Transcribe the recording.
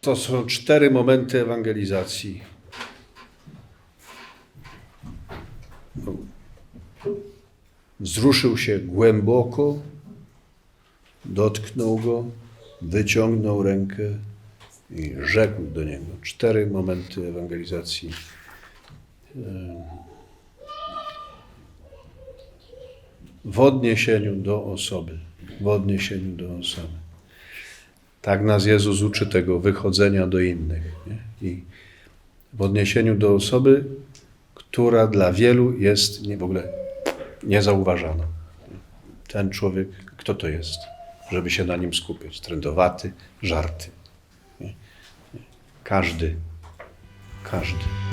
To są cztery momenty ewangelizacji. Wzruszył się głęboko, dotknął go, wyciągnął rękę i rzekł do niego. Cztery momenty ewangelizacji. W odniesieniu do osoby. W odniesieniu do osoby. Tak nas Jezus uczy tego wychodzenia do innych. Nie? I w odniesieniu do osoby, która dla wielu jest nie, w ogóle niezauważana. Ten człowiek, kto to jest, żeby się na nim skupiać? Trędowaty, żarty. Nie? Każdy, każdy.